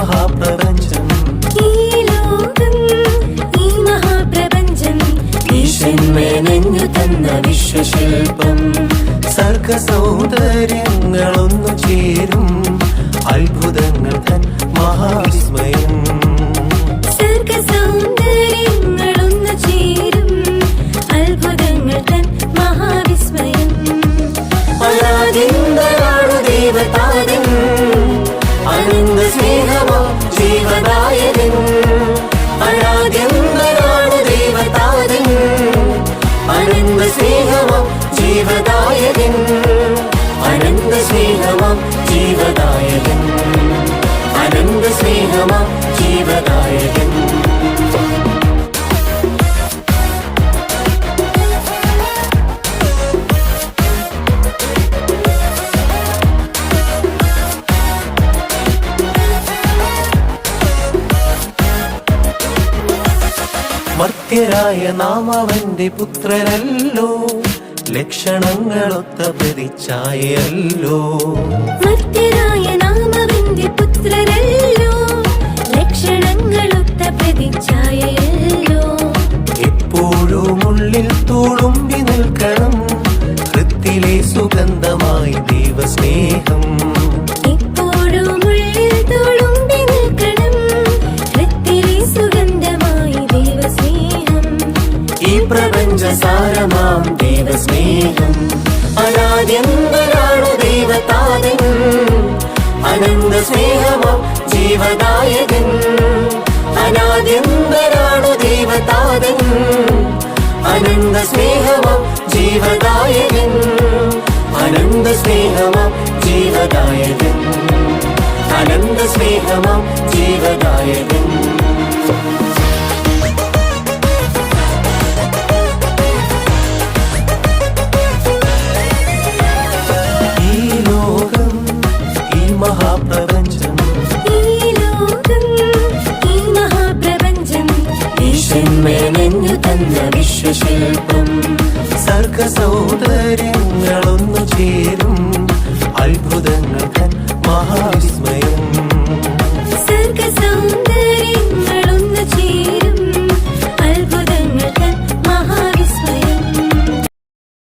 മഹാപ്രപഞ്ചം. ഈ ലോകം ഈ മഹാപ്രപഞ്ചം ഈശ്വന്മേ നെഞ്ഞു തന്ന വിശ്വശില്പം. സർഗ സൗന്ദര്യങ്ങളൊന്നു ചേരും അത്ഭുതങ്ങൾ തൻ മഹാവിസ്മയം. സർഗ സൗന്ദര്യങ്ങളൊന്നു ചേരും അത്ഭുതങ്ങൾ തൻ മഹാവിസ്മയം. അലാദിൻ ജീവദായകൻ. അനന്ത സ്നേഹമാം ജീവദായകൻ. അനന്ത സ്നേഹമാം ജീവദായകൻ. മർത്യരായ നാം അവന്റെ പുത്രരല്ലോ. ലക്ഷണങ്ങളൊത്ത പ്രതിച്ഛായല്ലോ ഈ പ്രപഞ്ച സാരമാം ദൈവസ്നേഹം. അനാദ്യന്തരാണു ദൈവതാതൻ. അനന്ത സ്നേഹമോ ജീവദായകൻ. അനാദ്യന്തരാണു ദൈവതാതൻ. അനന്ത സ്നേഹമോ ജീവദായകൻ. അനന്ത സ്നേഹമോ ജീവദായകൻ. അനന്ത സ്നേഹമോ ശില്പം സർഗസൗന്ദര്യങ്ങളൊന്നു ചേരും. അത്ഭുത